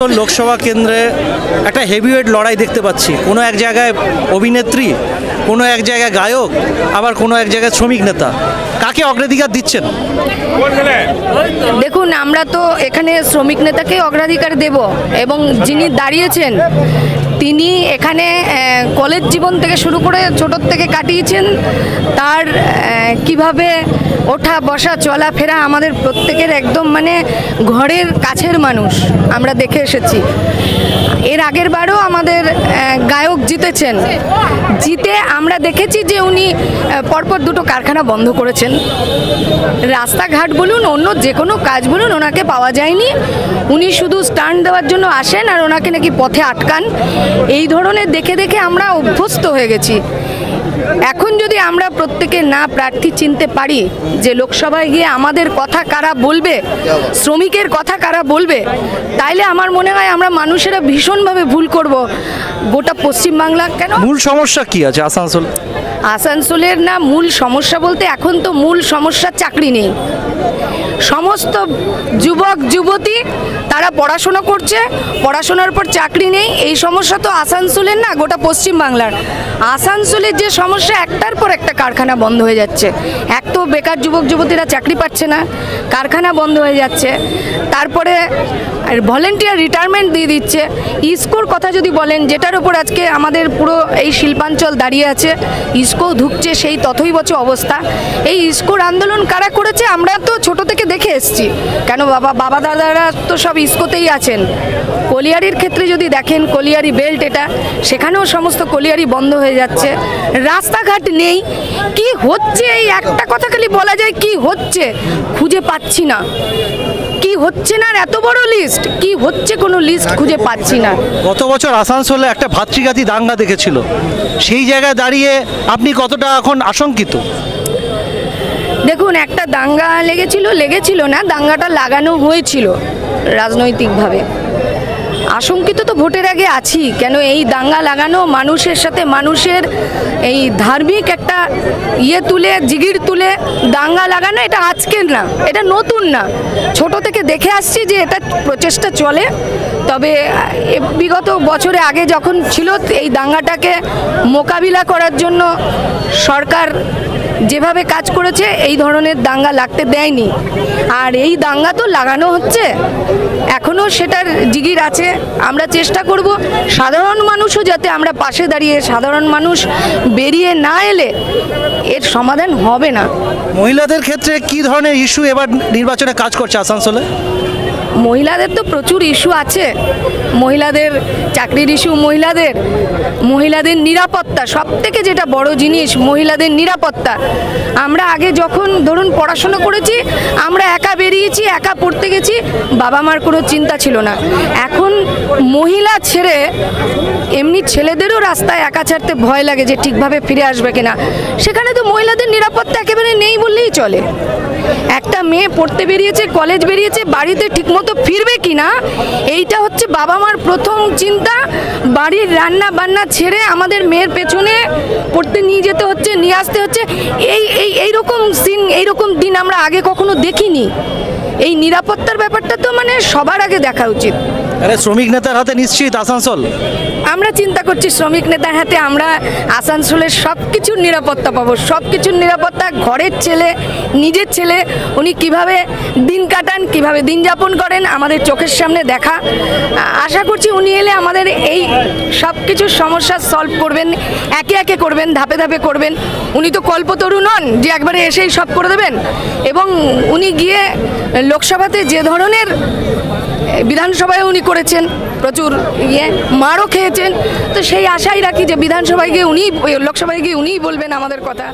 লোকসভা কেন্দ্রে একটা হেভিওয়েট লড়াই দেখতে পাচ্ছি। কোনো এক জায়গায় অভিনেত্রী, কোনো এক জায়গায় গায়ক, আবার কোনো এক জায়গায় শ্রমিক নেতা। কাকে অগ্রাধিকার দিচ্ছেন? দেখুন, আমরা তো এখানে শ্রমিক নেতাকে অগ্রাধিকার দেব এবং যিনি দাঁড়িয়েছেন তিনি এখানে কলেজ জীবন থেকে শুরু করে ছোটোর থেকে কাটিয়েছেন। তার কীভাবে ওঠা, বসা চলাফেরা আমাদের প্রত্যেকের একদম মানে ঘরের কাছের মানুষ আমরা দেখে এসেছি। এর আগের বারও আমাদের গায়ক জিতেছেন। জিতে আমরা দেখেছি যে উনি পরপর দুটো কারখানা বন্ধ করেছেন। রাস্তাঘাট বলুন, অন্য যে কোনো কাজ বলুন, ওনাকে পাওয়া যায়নি। উনি শুধু স্টান্ট দেওয়ার জন্য আসেন আর ওনাকে নাকি পথে আটকান। এই ধরনের দেখে দেখে আমরা অভ্যস্ত হয়ে গেছি। এখন যদি আমরা প্রত্যেকে না প্রার্থী চিনতে পারি যে লোকসভায় গিয়ে আমাদের কথা কারা বলবে শ্রমিকের কথা কারা বলবে তাইলে আমার মনে হয় আমরা মানুষেরা ভীষণভাবে ভুল করব। গোটা পশ্চিমবাংলা কেন? মূল সমস্যা কি আছে আসানসোল? আসানসোলের না মূল সমস্যা বলতে এখন তো মূল সমস্যা চাকরি নেই। সমস্ত যুবক, যুবতী তারা পড়াশোনা করছে, পড়াশোনার পর চাকরি নেই। এই সমস্যা তো আসানসোলের না, গোটা পশ্চিমবাংলার। আসানসোলের যে সমস্যা, একটার পর একটা কারখানা বন্ধ হয়ে যাচ্ছে। এক তো বেকার যুবক, যুবতীরা চাকরি পাচ্ছে না, কারখানা বন্ধ হয়ে যাচ্ছে। তারপরে ভলেন্টিয়ার রিটায়ারমেন্ট দিয়ে দিচ্ছে। ইস্কোর কথা যদি বলেন, যেটার উপর আজকে আমাদের পুরো এই শিল্পাঞ্চল দাঁড়িয়ে আছে ইস্কো ধুকছে, সেই তথই বছর অবস্থা। এই ইস্কোর আন্দোলন কারা করেছে, আমরা তো ছোট থেকে দেখে এসছি। কেন বাবা বাবা দাদারা তো সব ইস্কোতেই আছেন। কলিয়ারির ক্ষেত্রে যদি দেখেন, কলিয়ারি বেল্ট এটা, সেখানেও সমস্ত কলিয়ারি বন্ধ হয়ে যাচ্ছে। রাস্তাঘাট নেই। কি হচ্ছে এই একটা কথা খালি বলা যায়, কি হচ্ছে? খুঁজে পাচ্ছি না। কি হচ্ছে না? এত বড় লিস্ট কি হচ্ছে কোনো লিস্ট খুঁজে পাচ্ছি না। গত বছর আসানসোলে একটা ভাতৃঘাতী দাঙ্গা দেখেছিল। সেই জায়গায় দাঁড়িয়ে আপনি কতটা এখন আশঙ্কিত? দেখুন, একটা দাঙ্গা লেগেছিল লেগেছিল না, দাঙ্গাটা লাগানো হয়েছিল রাজনৈতিকভাবে। আশঙ্কিত তো ভোটের আগে আছি, কেন এই দাঙ্গা লাগানো মানুষের সাথে মানুষের এই ধার্মিক একটা ইয়ে তুলে, জিগির তুলে দাঙ্গা লাগানো, এটা আজকের না, এটা নতুন না। ছোট থেকে দেখে আসছি যে এটা প্রচেষ্টা চলে, তবে বিগত বছরে আগে যখন ছিল, এই দাঙ্গাটাকে মোকাবিলা করার জন্য সরকার যেভাবে কাজ করেছে, এই ধরনের দাঙ্গা লাগতে দেয়নি। আর এই দাঙ্গা তো লাগানো হচ্ছে এখনও সেটার জিগির আছে। আমরা চেষ্টা করব সাধারণ মানুষও যাতে আমরা পাশে দাঁড়িয়ে সাধারণ মানুষ বেরিয়ে না এলে এর সমাধান হবে না। মহিলাদের ক্ষেত্রে কি ধরনের ইস্যু এবার নির্বাচনে কাজ করছে আসানসোলে? মহিলাদের তো প্রচুর ইস্যু আছে। মহিলাদের, চাকরির ইস্যু মহিলাদের মহিলাদের নিরাপত্তা সব থেকে যেটা বড় জিনিস, মহিলাদের নিরাপত্তা। আমরা আগে যখন ধরুন পড়াশোনা করেছি, আমরা একা বেরিয়েছি, একা পড়তে গেছি, বাবা মার কোনো চিন্তা ছিল না। এখন মহিলা ছেড়ে এমনি ছেলেদেরও রাস্তায় একা ছাড়তে ভয় লাগে যে ঠিকভাবে ফিরে আসবে কিনা। সেখানে তো মহিলাদের নিরাপত্তা একেবারে নেই বললেই চলে। একটা মেয়ে পড়তে বেরিয়েছে কলেজ বেরিয়েছে বাড়িতে ঠিকমতো ফিরবে কি না এইটা হচ্ছে বাবা মার প্রথম চিন্তা। বাড়ির রান্না বান্না ছেড়ে আমাদের মেয়ের পেছনে পড়তে নিয়ে যেতে হচ্ছে নিয়ে আসতে হচ্ছে। এই এই এইরকম সিন এইরকম দিন আমরা আগে কখনো দেখিনি। এই নিরাপত্তার ব্যাপারটা তো মানে সবার আগে দেখা উচিত। আরে শ্রমিক নেতার হাতে নিশ্চিত আসানসোল। আমরা চিন্তা করছি শ্রমিক নেতার হাতে আমরা আসানসোলের সব কিছুর নিরাপত্তা পাবো সব কিছুর নিরাপত্তা ঘরের ছেলে নিজের ছেলে উনি কীভাবে দিন কাটান, কীভাবে দিন যাপন করেন, আমাদের চোখের সামনে দেখা। আশা করছি উনি এলে আমাদের এই সব কিছুর সমস্যা সলভ করবেন, একে একে করবেন, ধাপে ধাপে করবেন। উনি তো কল্পতরু নন যে একবারে এসেই সব করে দেবেন। এবং উনি গিয়ে লোকসভাতে যে ধরনের বিধানসভায় উনি করেছেন, প্রচুর ইয়ে মারও খেয়েছেন। তো সেই আশাই রাখি যে বিধানসভায় গিয়ে উনি লোকসভায় গিয়ে উনিই বলবেন আমাদের কথা।